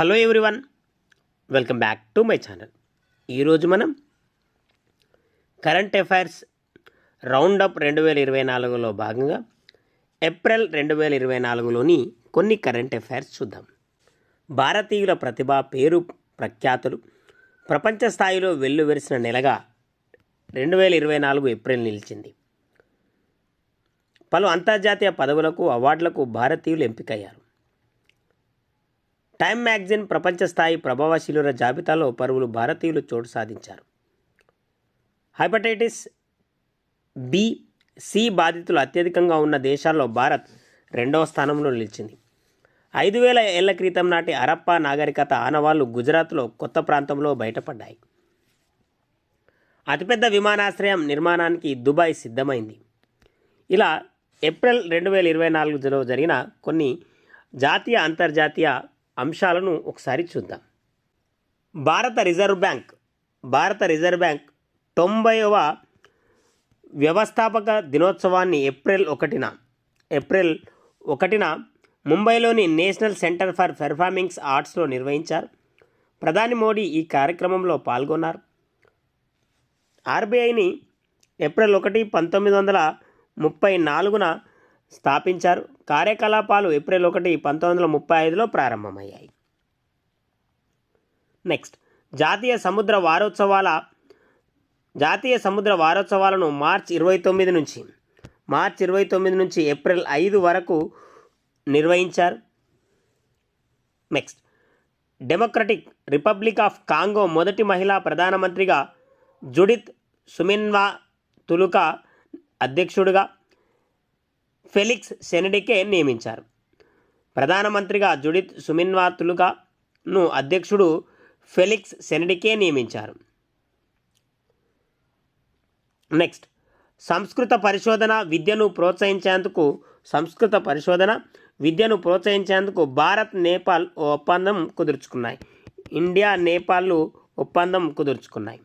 Hello everyone welcome back to my channel. ఈరోజు మనం current affairs round up రెండు వేల ఇరవై నాలుగులో భాగంగా ఏప్రిల్ రెండు వేల ఇరవై నాలుగులోని కొన్ని కరెంట్ అఫైర్స్ చూద్దాం. భారతీయుల ప్రతిభ పేరు ప్రఖ్యాతులు ప్రపంచ స్థాయిలో వెల్లువెరిసిన నెలగా రెండు వేల ఇరవై నాలుగు ఏప్రిల్ నిలిచింది. పలు అంతర్జాతీయ పదవులకు అవార్డులకు భారతీయులు ఎంపికయ్యారు. టైమ్ మ్యాగజైన్ ప్రపంచ స్థాయి ప్రభావశీలుల జాబితాలో పరువులు భారతీయులు చోటు సాధించారు. హెపటైటిస్ బి సి బాధితులు అత్యధికంగా ఉన్న దేశాల్లో భారత్ రెండవ స్థానంలో నిలిచింది. ఐదు వేల ఏళ్ళ క్రితం నాటి అరప్ప నాగరికత ఆనవాళ్ళు గుజరాత్లో కొత్త ప్రాంతంలో బయటపడ్డాయి. అతిపెద్ద విమానాశ్రయం నిర్మాణానికి దుబాయ్ సిద్ధమైంది. ఇలా ఏప్రిల్ రెండు వేల ఇరవై నాలుగులో జరిగిన కొన్ని జాతీయ అంతర్జాతీయ అంశాలను ఒకసారి చూద్దాం. భారత రిజర్వ్ బ్యాంక్ భారత రిజర్వ్ బ్యాంక్ తొంభైవ వ్యవస్థాపక దినోత్సవాన్ని ఏప్రిల్ ఒకటిన ఏప్రిల్ ఒకటిన ముంబైలోని నేషనల్ సెంటర్ ఫర్ పెర్ఫార్మింగ్స్ ఆర్ట్స్లో నిర్వహించారు. ప్రధాని మోడీ ఈ కార్యక్రమంలో పాల్గొన్నారు. ఆర్బీఐని ఏప్రిల్ ఒకటి పంతొమ్మిది వందల ముప్పై నాలుగున స్థాపించారు. కార్యకలాపాలు ఏప్రిల్ ఒకటి పంతొమ్మిది వందల ముప్పై ఐదులో ప్రారంభమయ్యాయి. నెక్స్ట్ జాతీయ సముద్ర వారోత్సవాల జాతీయ సముద్ర వారోత్సవాలను మార్చ్ ఇరవై తొమ్మిది నుంచి మార్చ్ ఇరవై తొమ్మిది నుంచి ఏప్రిల్ ఐదు వరకు నిర్వహించారు. Next Democratic Republic of Congo మొదటి మహిళా ప్రధానమంత్రిగా జుడిత్ సుమిన్వా తులుకా అధ్యక్షుడిగా ఫెలిక్స్ సెనడికే నియమించారు. ప్రధానమంత్రిగా జుడిత్ సుమిన్వాతులుగాను అధ్యక్షుడు ఫెలిక్స్ సెనడికే నియమించారు. నెక్స్ట్ సంస్కృత పరిశోధన విద్యను ప్రోత్సహించేందుకు సంస్కృత పరిశోధన విద్యను ప్రోత్సహించేందుకు భారత్ నేపాల్ ఓ ఒప్పందం కుదుర్చుకున్నాయి. ఇండియా నేపాల్లు ఒప్పందం కుదుర్చుకున్నాయి.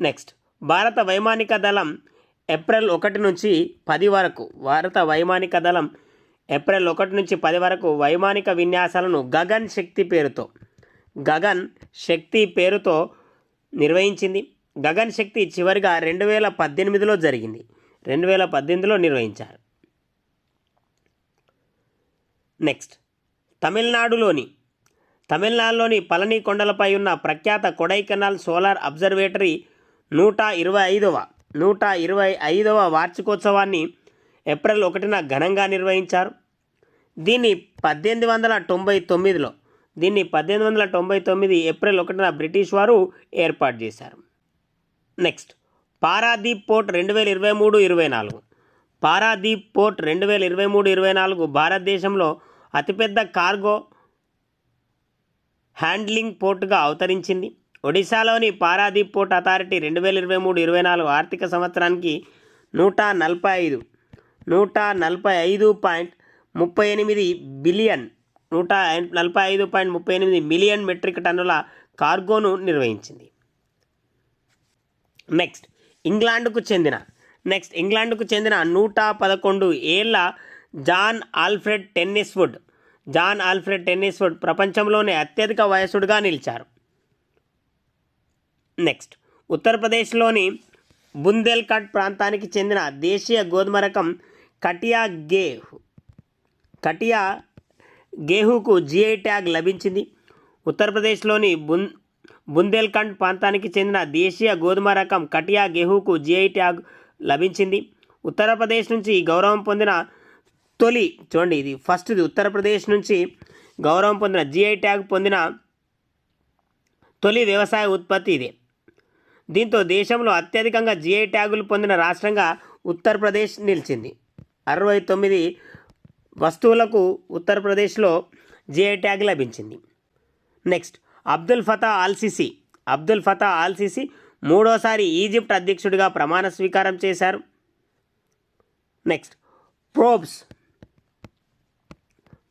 నెక్స్ట్ భారత వైమానిక దళం ఏప్రిల్ ఒకటి నుంచి పది వరకు భారత వైమానిక దళం ఏప్రిల్ ఒకటి నుంచి పది వరకు వైమానిక విన్యాసాలను గగన్ శక్తి పేరుతో గగన్ శక్తి పేరుతో నిర్వహించింది. గగన్ శక్తి చివరిగా రెండు వేల పద్దెనిమిదిలో జరిగింది. రెండు వేల పద్దెనిమిదిలో నిర్వహించారు. నెక్స్ట్ తమిళనాడులోని తమిళనాడులోని పళని కొండలపై ఉన్న ప్రఖ్యాత కొడైకెనాల్ సోలార్ అబ్జర్వేటరీ నూట ఇరవై ఐదవ నూట ఇరవై ఐదవ వార్షికోత్సవాన్ని ఏప్రిల్ ఒకటిన ఘనంగా నిర్వహించారు. దీన్ని పద్దెనిమిది వందల తొంభై తొమ్మిదిలో దీన్ని పద్దెనిమిది వందల తొంభై తొమ్మిది ఏప్రిల్ ఒకటిన బ్రిటిష్ వారు ఏర్పాటు చేశారు. నెక్స్ట్ పారాదీప్ పోర్ట్ రెండు వేల ఇరవై మూడు ఇరవై నాలుగు. పారాదీప్ పోర్ట్ రెండు వేల ఇరవై మూడు ఇరవై నాలుగు భారతదేశంలో అతిపెద్ద కార్గో హ్యాండ్లింగ్ పోర్టుగా అవతరించింది. ఒడిశాలోని పారాదీప్ పోర్ట్ అథారిటీ రెండు వేల ఇరవై మూడు ఇరవై నాలుగు ఆర్థిక సంవత్సరానికి నూట నలభై ఐదు నూట నలభై ఐదు పాయింట్ ముప్పై ఎనిమిది బిలియన్ నూట నలభై ఐదు పాయింట్ ముప్పై ఎనిమిది మిలియన్ మెట్రిక్ టన్నుల కార్గోను నిర్వహించింది. నెక్స్ట్ ఇంగ్లాండ్కు చెందిన నెక్స్ట్ ఇంగ్లాండ్కు చెందిన నూట పదకొండు ఏళ్ళ John Alfred Tinniswood John Alfred Tinniswood ప్రపంచంలోనే అత్యధిక వయసుడుగా నిలిచారు. నెక్స్ట్ ఉత్తరప్రదేశ్లోని బుందేల్ఖండ్ ప్రాంతానికి చెందిన దేశీయ గోధుమ రకం కటియా గేహ్. కటియా గేహుకు జిఐ ట్యాగ్ లభించింది. ఉత్తరప్రదేశ్లోని బున్ బుందేల్ఖండ్ ప్రాంతానికి చెందిన దేశీయ గోధుమ రకం కటియా గేహుకు జిఐ ట్యాగ్ లభించింది. ఉత్తరప్రదేశ్ నుంచి గౌరవం పొందిన తొలి చూడండి ఇది ఫస్ట్ది. ఉత్తరప్రదేశ్ నుంచి గౌరవం పొందిన జిఐ ట్యాగ్ పొందిన తొలి వ్యవసాయ ఉత్పత్తి ఇదే. దీంతో దేశంలో అత్యధికంగా జిఐ ట్యాగులు పొందిన రాష్ట్రంగా ఉత్తరప్రదేశ్ నిలిచింది. అరవై తొమ్మిది వస్తువులకు ఉత్తరప్రదేశ్లో జిఐ ట్యాగ్ లభించింది. Next Abdul Fattah al Sisi Abdul Fattah al Sisi మూడోసారి ఈజిప్ట్ అధ్యక్షుడిగా ప్రమాణ స్వీకారం చేశారు. Next probes.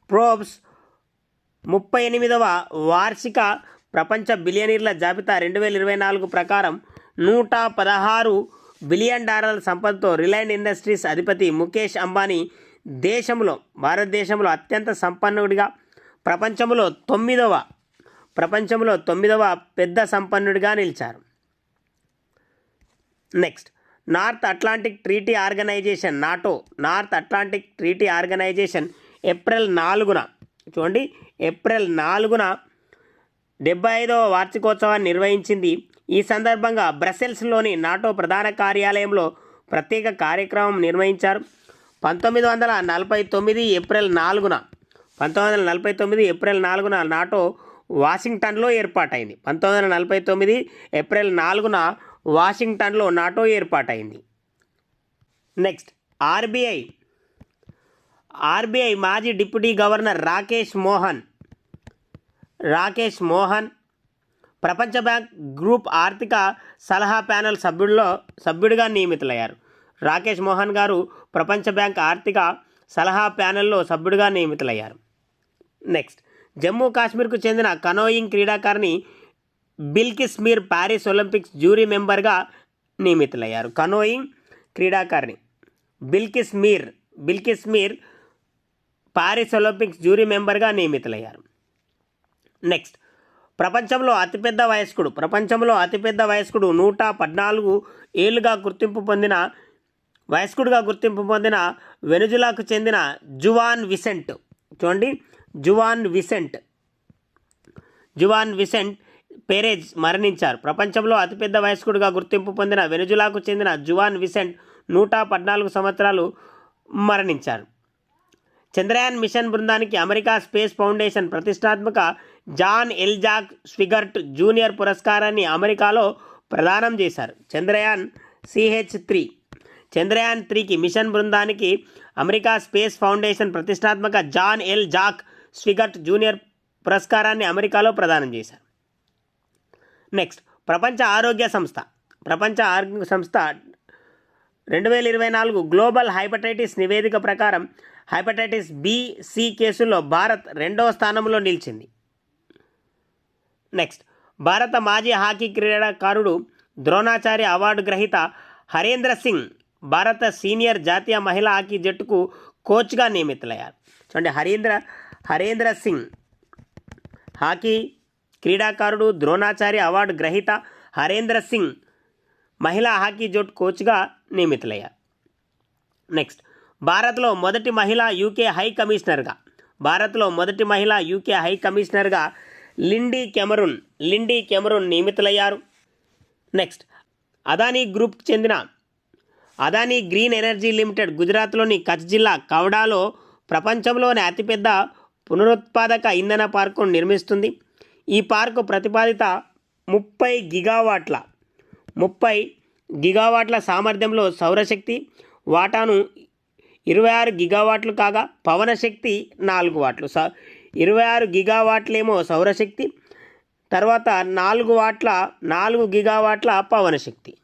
ప్రోబ్స్ ముప్పై ఎనిమిదవ వార్షిక ప్రపంచ బిలియనీర్ల జాబితా రెండు వేల ఇరవై నాలుగు ప్రకారం నూట పదహారు బిలియన్ డాలర్ల సంపదతో రిలయన్స్ ఇండస్ట్రీస్ అధిపతి ముఖేష్ అంబానీ దేశంలో భారతదేశంలో అత్యంత సంపన్నుడిగా ప్రపంచంలో తొమ్మిదవ ప్రపంచంలో తొమ్మిదవ పెద్ద సంపన్నుడిగా నిలిచారు. Next North Atlantic Treaty Organization NATO North Atlantic Treaty Organization April నాలుగున చూడండి ఏప్రిల్ నాలుగున డెబ్బై ఐదవ వార్షికోత్సవాన్ని నిర్వహించింది ఈ సందర్భంగా బ్రసెల్స్లోని నాటో ప్రధాన కార్యాలయంలో ప్రత్యేక కార్యక్రమం నిర్వహించారు. పంతొమ్మిది వందల నలభై తొమ్మిది ఏప్రిల్ నాలుగున పంతొమ్మిది వందల నలభై తొమ్మిది ఏప్రిల్ నాలుగున నాటో వాషింగ్టన్లో ఏర్పాటైంది. పంతొమ్మిది వందల నలభై తొమ్మిది ఏప్రిల్ నాలుగున వాషింగ్టన్లో నాటో ఏర్పాటైంది. Next RBI. ఆర్బీఐ మాజీ డిప్యూటీ గవర్నర్ రాకేష్ మోహన్ రాకేష్ మోహన్ ప్రపంచ బ్యాంక్ గ్రూప్ ఆర్థిక సలహా ప్యానెల్ సభ్యుల్లో సభ్యుడిగా నియమితులయ్యారు. రాకేష్ మోహన్ గారు ప్రపంచ బ్యాంక్ ఆర్థిక సలహా ప్యానెల్లో సభ్యుడిగా నియమితులయ్యారు. నెక్స్ట్ జమ్మూ కాశ్మీర్కు చెందిన కనోయింగ్ క్రీడాకారిణి Bilkis Mir Paris Olympics jury మెంబర్గా నియమితులయ్యారు. కనోయింగ్ క్రీడాకారిణి Bilkis Mir Bilkis Mir Paris Olympics jury మెంబర్గా నియమితులయ్యారు. నెక్స్ట్ ప్రపంచంలో అతిపెద్ద వయస్కుడు ప్రపంచంలో అతిపెద్ద వయస్కుడు నూట పద్నాలుగు ఏళ్ళుగా గుర్తింపు పొందిన వయస్కుడుగా గుర్తింపు పొందిన వెనుజులాకు చెందిన జువాన్ విసెంట్. చూడండి Juan Vicente. Juan Vicente Perez మరణించారు. ప్రపంచంలో అతిపెద్ద వయస్కుడుగా గుర్తింపు పొందిన వెనుజులాకు చెందిన జువాన్ విసెంట్ నూట పద్నాలుగు సంవత్సరాలు మరణించారు. చంద్రయాన్ మిషన్ బృందానికి అమెరికా స్పేస్ ఫౌండేషన్ ప్రతిష్టాత్మక John L Jack Swigert junior పురస్కారాన్ని అమెరికాలో ప్రదానం చేశారు. చంద్రయాన్ సిహెచ్ త్రీ చంద్రయాన్ త్రీకి మిషన్ బృందానికి అమెరికా స్పేస్ ఫౌండేషన్ ప్రతిష్టాత్మక John L Jack Swigert junior పురస్కారాన్ని అమెరికాలో ప్రదానం చేశారు. నెక్స్ట్ ప్రపంచ ఆరోగ్య సంస్థ. ప్రపంచ ఆరోగ్య సంస్థ రెండు వేల ఇరవై నాలుగు గ్లోబల్ హైపటైటిస్ నివేదిక ప్రకారం హైపటైటిస్ బి సి కేసుల్లో భారత్ రెండవ స్థానంలో నిలిచింది. నెక్స్ట్. భారత మాజీ హాకీ క్రీడాకారుడు ద్రోణాచార్య అవార్డు గ్రహీత హరేంద్ర సింగ్ భారత సీనియర్ జాతీయ మహిళా హాకీ జట్టుకు కోచ్గా నియమితులయ్యారు. చూడండి హరీంద్ర హరేంద్ర సింగ్ హాకీ క్రీడాకారుడు ద్రోణాచార్య అవార్డు గ్రహీత హరేంద్ర సింగ్ మహిళా హాకీ జట్టు కోచ్గా నియమితులయ్యారు. నెక్స్ట్ భారత్లో మొదటి మహిళ యూకే హై కమిషనర్గా భారత్లో మొదటి మహిళ యూకే హై కమిషనర్గా లిండీ కెమరున్ లిండీ కెమరున్ నియమితులయ్యారు. నెక్స్ట్ అదానీ గ్రూప్కి చెందిన అదానీ గ్రీన్ ఎనర్జీ లిమిటెడ్ గుజరాత్లోని కచ్ జిల్లా కవడాలో ప్రపంచంలోని అతిపెద్ద పునరుత్పాదక ఇంధన పార్కును నిర్మిస్తుంది. ఈ పార్కు ప్రతిపాదిత ముప్పై గిగావాట్ల ముప్పై గిగావాట్ల సామర్థ్యంలో సౌరశక్తి వాటాను ఇరవై ఆరు గిగావాట్లు కాగా పవన శక్తి నాలుగు వాట్లు. స ఇరవై ఆరు గిగావాట్లేమో సౌరశక్తి తర్వాత నాలుగు వాట్ల నాలుగు గిగావాట్ల పవన శక్తి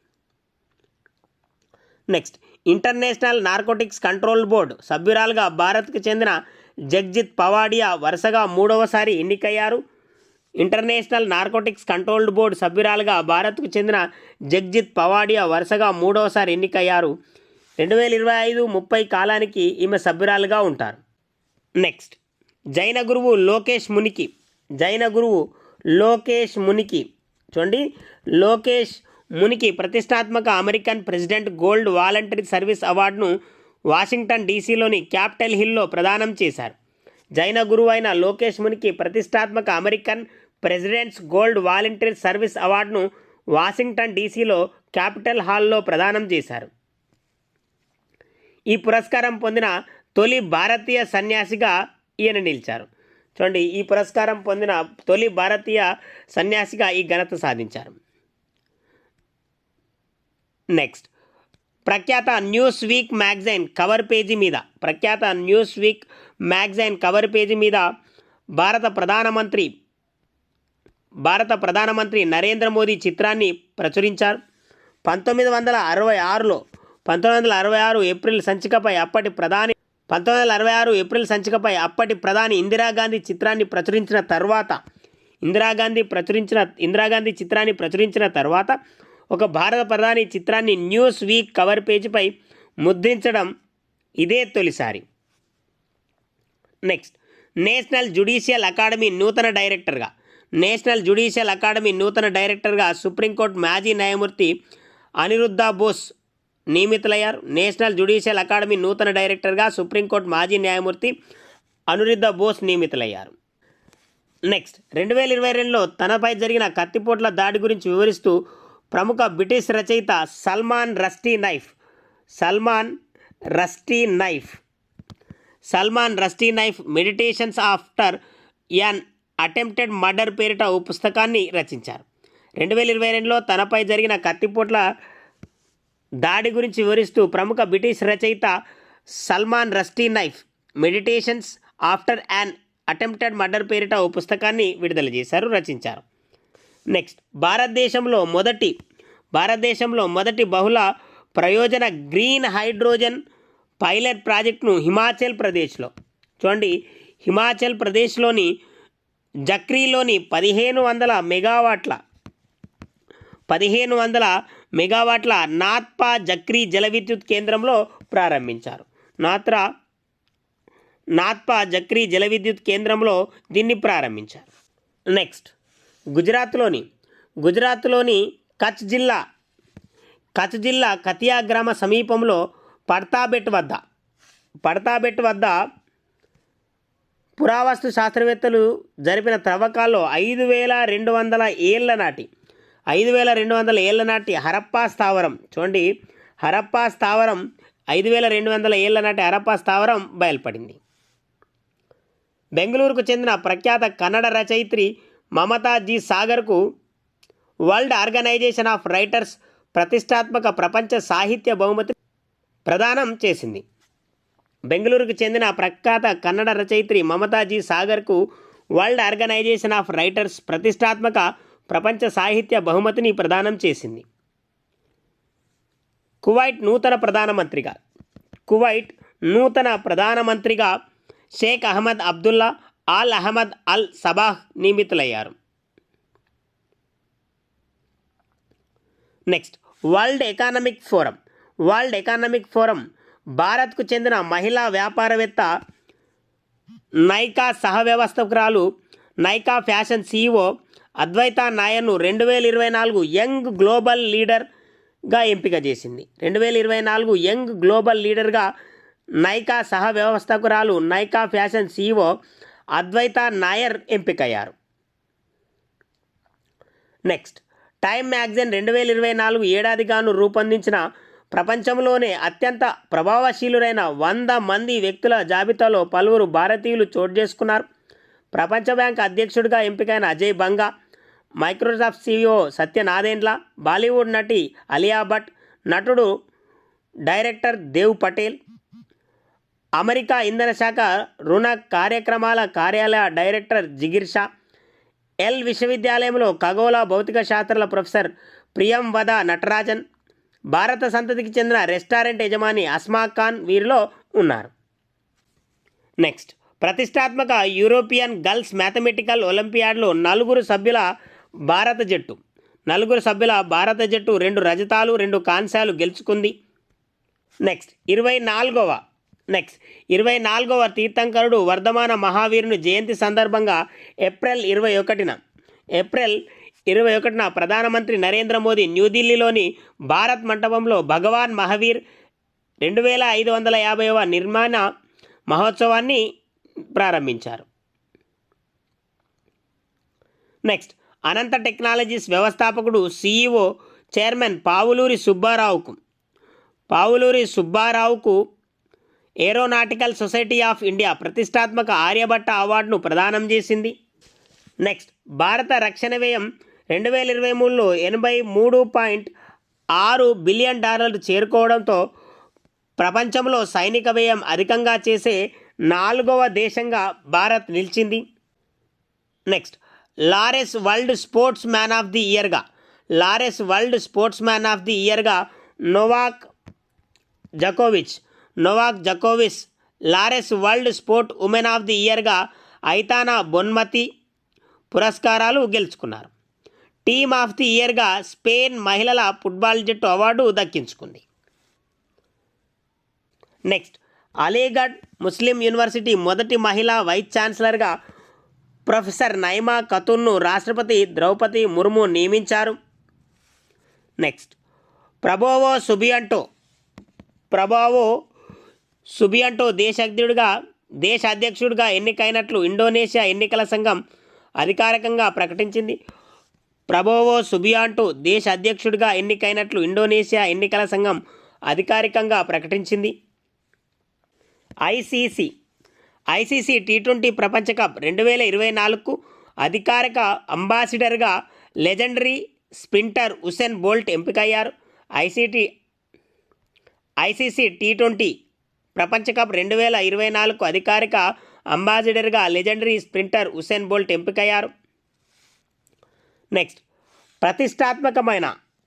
next international narcotics control board సభ్యురాలుగా భారత్కు చెందిన జగ్జిత్ పవాడియా వరుసగా మూడవసారి ఎన్నికయ్యారు. ఇంటర్నేషనల్ నార్కోటిక్స్ కంట్రోల్డ్ బోర్డు సభ్యురాలుగా భారత్కు చెందిన జగ్జిత్ పవాడియా వరుసగా మూడవసారి ఎన్నికయ్యారు. రెండు వేల ఇరవై ఐదు ముప్పై కాలానికి ఈమె సభ్యురాలుగా ఉంటారు. నెక్స్ట్ జైన గురువు లోకేష్ మునికి. జైన గురువు లోకేష్ మునికి. చూడండి లోకేష్ మునికి ప్రతిష్టాత్మక American president gold voluntary service అవార్డును వాషింగ్టన్ డీసీలోని క్యాపిటల్ హిల్లో ప్రదానం చేశారు. జైన గురువు అయిన లోకేష్ మునికి ప్రతిష్టాత్మక American presidents gold voluntary service అవార్డును వాషింగ్టన్ డీసీలో క్యాపిటల్ హాల్లో ప్రదానం చేశారు. ఈ పురస్కారం పొందిన తొలి భారతీయ సన్యాసిగా ఈయన నిలిచారు. చూడండి ఈ పురస్కారం పొందిన తొలి భారతీయ సన్యాసిగా ఈ ఘనత సాధించారు. నెక్స్ట్ ప్రఖ్యాత Newsweek magazine cover page మీద ప్రఖ్యాత Newsweek magazine cover page మీద భారత ప్రధానమంత్రి భారత ప్రధానమంత్రి నరేంద్ర మోదీ చిత్రాన్ని ప్రచురించారు. పంతొమ్మిది వందల అరవై ఆరులో పంతొమ్మిది వందల అరవై ఆరు ఏప్రిల్ సంచికపై అప్పటి ప్రధాని పంతొమ్మిది వందల అరవై ఆరు ఏప్రిల్ సంచికపై అప్పటి ప్రధాని ఇందిరాగాంధీ చిత్రాన్ని ప్రచురించిన తర్వాత ఇందిరాగాంధీ ప్రచురించిన ఇందిరాగాంధీ చిత్రాన్ని ప్రచురించిన తర్వాత ఒక భారత ప్రధాని చిత్రాన్ని న్యూస్ వీక్ కవర్ పేజీపై ముద్రించడం ఇదే తొలిసారి. నెక్స్ట్ నేషనల్ జుడిషియల్ అకాడమీ నూతన డైరెక్టర్గా నేషనల్ జుడిషియల్ అకాడమీ నూతన డైరెక్టర్గా సుప్రీంకోర్టు మాజీ న్యాయమూర్తి అనిరుద్ధ బోస్ నియమితులయ్యారు. నేషనల్ జ్యుడిషియల్ అకాడమీ నూతన డైరెక్టర్గా సుప్రీంకోర్టు మాజీ న్యాయమూర్తి అనురిద్ధ బోస్ నియమితులయ్యారు. నెక్స్ట్ రెండు వేల ఇరవై రెండులో తనపై జరిగిన కత్తిపోట్ల దాడి గురించి వివరిస్తూ ప్రముఖ బ్రిటిష్ రచయిత Salman Rushdie Knife Salman Rushdie Knife Salman Rushdie Knife Meditations After an Attempted Murder పేరిట ఓ పుస్తకాన్ని రచించారు. రెండు వేల ఇరవై రెండులో తనపై జరిగిన కత్తిపోట్ల దాడి గురించి వివరిస్తూ ప్రముఖ బ్రిటిష్ రచయిత Salman Rushdie Knife Meditations After an Attempted Murder పేరిట ఓ పుస్తకాన్ని విడుదల చేశారు రచించారు. నెక్స్ట్ భారతదేశంలో మొదటి భారతదేశంలో మొదటి బహుళ ప్రయోజన గ్రీన్ హైడ్రోజన్ పైలట్ ప్రాజెక్టును హిమాచల్ ప్రదేశ్లో. చూడండి హిమాచల్ ప్రదేశ్లోని జక్రీలోని పదిహేను వందల మెగావాట్ల పదిహేను వందల మెగావాట్ల నాత్పా జక్రీ జల విద్యుత్ కేంద్రంలో ప్రారంభించారు. నాత్రా నాత్పా జక్రీ జల విద్యుత్ కేంద్రంలో దీన్ని ప్రారంభించారు. నెక్స్ట్ గుజరాత్లోని గుజరాత్లోని కచ్ జిల్లా కచ్ జిల్లా కతియా గ్రామ సమీపంలో పడతాబెట్ వద్ద పడతాబెట్ వద్ద పురావస్తు శాస్త్రవేత్తలు జరిపిన త్రవ్వకాల్లో ఐదు వేల రెండు వందల ఏళ్ళ నాటి ఐదు వేల రెండు వందల ఏళ్ళ నాటి హరప్పా స్థావరం. చూడండి హరప్పా స్థావరం ఐదు వేల రెండు వందల ఏళ్ళ నాటి హరప్పా స్థావరం బయలుపడింది. బెంగళూరుకు చెందిన ప్రఖ్యాత కన్నడ రచయిత్రి మమతాజీ సాగర్కు వరల్డ్ ఆర్గనైజేషన్ ఆఫ్ రైటర్స్ ప్రతిష్టాత్మక ప్రపంచ సాహిత్య బహుమతి ప్రదానం చేసింది. బెంగళూరుకు చెందిన ప్రఖ్యాత కన్నడ రచయిత్రి మమతాజీ సాగర్కు వరల్డ్ ఆర్గనైజేషన్ ఆఫ్ రైటర్స్ ప్రతిష్టాత్మక ప్రపంచ సాహిత్య బహుమతిని ప్రదానం చేసింది. కువైట్ నూతన ప్రధానమంత్రిగా. కువైట్ నూతన ప్రధానమంత్రిగా Sheikh Ahmad Abdullah Al Ahmad Al Sabah నియమితులయ్యారు. Next World Economic Forum. World Economic Forum భారత్కు చెందిన మహిళా వ్యాపారవేత్త నైకా సహ వ్యవస్థకురాలు నైకా ఫ్యాషన్ సీఈఓ అద్వైత నాయర్ను రెండు వేల ఇరవై నాలుగు యంగ్ గ్లోబల్ లీడర్గా ఎంపిక చేసింది. రెండు వేల ఇరవై నాలుగు యంగ్ గ్లోబల్ లీడర్గా నైకా సహ వ్యవస్థకురాలు నైకా ఫ్యాషన్ సీఈఓ అద్వైత నాయర్ ఎంపికయ్యారు. నెక్స్ట్ టైమ్ మ్యాగజైన్ రెండు వేల ఇరవై నాలుగు ఏడాదిగాను రూపొందించిన ప్రపంచంలోనే అత్యంత ప్రభావశీలురైన వంద మంది వ్యక్తుల జాబితాలో పలువురు భారతీయులు చోటు చేసుకున్నారు. ప్రపంచ బ్యాంక్ అధ్యక్షుడిగా ఎంపికైన Ajay Banga Microsoft CEO Satya Nadella Bollywood నటి అలియా భట్ నటుడు డైరెక్టర్ దేవ్ పటేల్ అమెరికా ఇంధన శాఖ రుణ కార్యక్రమాల కార్యాలయ డైరెక్టర్ జిగిర్ షా ఎల్ విశ్వవిద్యాలయంలో ఖగోళ భౌతిక శాస్త్రాల ప్రొఫెసర్ ప్రియం వద నటరాజన్ భారత సంతతికి చెందిన రెస్టారెంట్ యజమాని అస్మా ఖాన్ వీరిలో ఉన్నారు. నెక్స్ట్ ప్రతిష్టాత్మక యూరోపియన్ గర్ల్స్ మ్యాథమెటికల్ ఒలింపియాడ్లో నలుగురు సభ్యుల భారత జట్టు. నలుగురు సభ్యుల భారత జట్టు రెండు రజతాలు రెండు కాంస్యాలు గెలుచుకుంది. నెక్స్ట్ ఇరవై నాలుగవ నెక్స్ట్ ఇరవై నాలుగవ తీర్థంకరుడు వర్ధమాన మహావీరుని జయంతి సందర్భంగా ఏప్రిల్ ఇరవై ఒకటిన ఏప్రిల్ ఇరవై ఒకటిన ప్రధానమంత్రి నరేంద్ర మోదీ న్యూఢిల్లీలోని భారత్ మంటపంలో భగవాన్ మహావీర్ రెండు వేల ఐదు వందల యాభైవ నిర్మాణ మహోత్సవాన్ని ప్రారంభించారు. నెక్స్ట్ అనంత టెక్నాలజీస్ వ్యవస్థాపకుడు సీఈఓ చైర్మన్ పావులూరి సుబ్బారావుకు. పావులూరి సుబ్బారావుకు ఏరోనాటికల్ సొసైటీ ఆఫ్ ఇండియా ప్రతిష్టాత్మక ఆర్యభట్ట అవార్డును ప్రదానం చేసింది. నెక్స్ట్ భారత రక్షణ వ్యయం రెండు వేల ఇరవై మూడులో ఎనభై మూడు పాయింట్ ఆరు బిలియన్ డాలర్లు చేరుకోవడంతో ప్రపంచంలో సైనిక వ్యయం అధికంగా చేసే నాలుగవ దేశంగా భారత్ నిలిచింది. Next Laurus world sports man of the ఇయర్గా. Laurus world sports man of the ఇయర్గా Novak జకోవిచ్. Novak జకోవిస్ Laurus world sport women of the ఇయర్గా ఐతానా బొన్మతి పురస్కారాలు గెలుచుకున్నారు. టీమ్ ఆఫ్ ది ఇయర్గా స్పెయిన్ మహిళల ఫుట్బాల్ జట్టు అవార్డు దక్కించుకుంది. నెక్స్ట్ అలీగఢ్ ముస్లిం యూనివర్సిటీ మొదటి మహిళా వైస్ ఛాన్సలర్గా ప్రొఫెసర్ నైమా ఖతున్ను రాష్ట్రపతి ద్రౌపది ముర్ము నియమించారు. Next. ప్రభోవో Subianto ప్రభావో Subianto దేశాధ్యుడిగా దేశ అధ్యక్షుడిగా ఎన్నికైనట్లు ఇండోనేషియా ఎన్నికల సంఘం అధికారికంగా ప్రకటించింది. ప్రభోవో సుబియాంటో దేశ అధ్యక్షుడిగా ఎన్నికైనట్లు ఇండోనేషియా ఎన్నికల సంఘం అధికారికంగా ప్రకటించింది. ఐసీసీ ఐసీసీ టీ ట్వంటీ ప్రపంచ కప్ రెండు వేల ఇరవై నాలుగుకు అధికారిక అంబాసిడర్గా లెజెండరీ స్పింటర్ హుసేన్ బోల్ట్ ఎంపికయ్యారు. ఐసీటీ ఐసీసీ టీ ట్వంటీ ప్రపంచ కప్ రెండు వేల ఇరవై నాలుగు అధికారిక అంబాసిడర్గా లెజెండరీ స్ప్రింటర్ హుసేన్ బోల్ట్ ఎంపికయ్యారు. నెక్స్ట్ ప్రతిష్టాత్మకమైన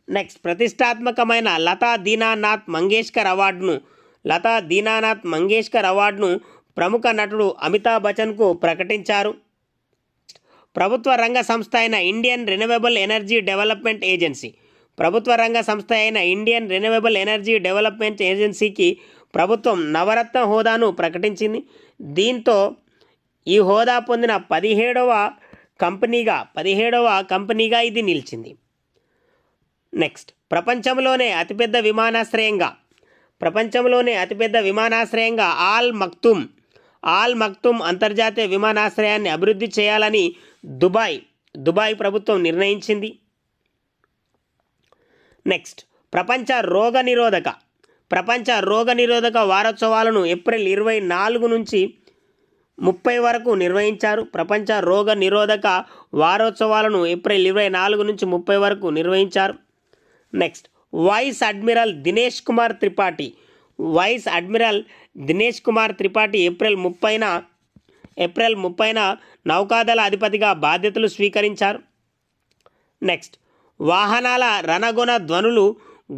నెక్స్ట్ ప్రతిష్టాత్మకమైన లతా దీనానాథ్ మంగేష్కర్ అవార్డును లతా దీనానాథ్ మంగేష్కర్ అవార్డును ప్రముఖ నటుడు అమితాబ్ బచ్చన్కు ప్రకటించారు. ప్రభుత్వ రంగ సంస్థ అయిన Indian renewable energy development agency. ప్రభుత్వ రంగ సంస్థ అయిన ఇండియన్ రెన్యూవబుల్ ఎనర్జీ డెవలప్మెంట్ ఏజెన్సీకి ప్రభుత్వం నవరత్న హోదాను ప్రకటించింది. దీంతో ఈ హోదా పొందిన పదిహేడవ కంపెనీగా పదిహేడవ కంపెనీగా ఇది నిలిచింది. నెక్స్ట్ ప్రపంచంలోనే అతిపెద్ద విమానాశ్రయంగా ప్రపంచంలోనే అతిపెద్ద విమానాశ్రయంగా ఆల్ మక్తుమ్ ఆల్ మక్తుమ్ అంతర్జాతీయ విమానాశ్రయాన్ని అభివృద్ధి చేయాలని దుబాయ్ దుబాయ్ ప్రభుత్వం నిర్ణయించింది. నెక్స్ట్ ప్రపంచ రోగ నిరోధక ప్రపంచ రోగ నిరోధక వారోత్సవాలను ఏప్రిల్ ఇరవై నాలుగు నుంచి ముప్పై వరకు నిర్వహించారు. ప్రపంచ రోగ నిరోధక వారోత్సవాలను ఏప్రిల్ ఇరవై నాలుగు నుంచి ముప్పై వరకు నిర్వహించారు. Next vice admiral Dinesh Kumar Tripathi vice admiral Dinesh Kumar Tripathi April ముప్పైన ఏప్రిల్ ముప్పైన నౌకాదళ అధిపతిగా బాధ్యతలు స్వీకరించారు. నెక్స్ట్ వాహనాల రణగుణ ధ్వనులు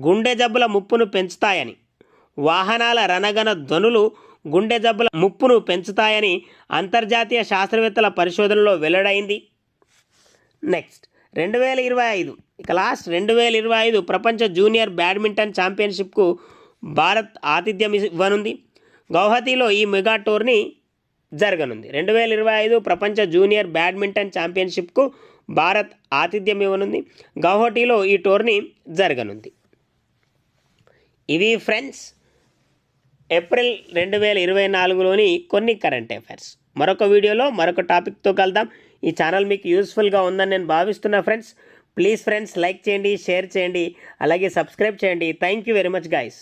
గుండె జబ్బుల ముప్పును పెంచుతాయని వాహనాల రణగణ ధ్వనులు గుండె జబ్బుల ముప్పును పెంచుతాయని అంతర్జాతీయ శాస్త్రవేత్తల పరిశోధనలో వెల్లడైంది. నెక్స్ట్ రెండు వేల ఇరవై ఐదు ఇక లాస్ట్ రెండు వేల ఇరవై ఐదు ప్రపంచ జూనియర్ బ్యాడ్మింటన్ ఛాంపియన్షిప్కు భారత్ ఆతిథ్యం ఇవ్వనుంది గౌహతిలో ఈ మెగా టోర్ని జరగనుంది. రెండు వేల ఇరవై ఐదు ప్రపంచ జూనియర్ బ్యాడ్మింటన్ ఛాంపియన్షిప్కు భారత్ ఆతిథ్యం ఇవ్వనుంది. గౌహటిలో ఈ టోర్నీ జరగనుంది. ఇవి ఫ్రెండ్స్ ఏప్రిల్ రెండు వేల ఇరవై నాలుగులోని కొన్ని కరెంట్ అఫైర్స్. మరొక వీడియోలో మరొక టాపిక్తో కలుద్దాం. ఈ ఛానల్ మీకు యూస్ఫుల్గా ఉందని నేను భావిస్తున్నా ఫ్రెండ్స్ ప్లీజ్ ఫ్రెండ్స్ లైక్ చేయండి షేర్ చేయండి అలాగే సబ్స్క్రైబ్ చేయండి. Thank you very much guys.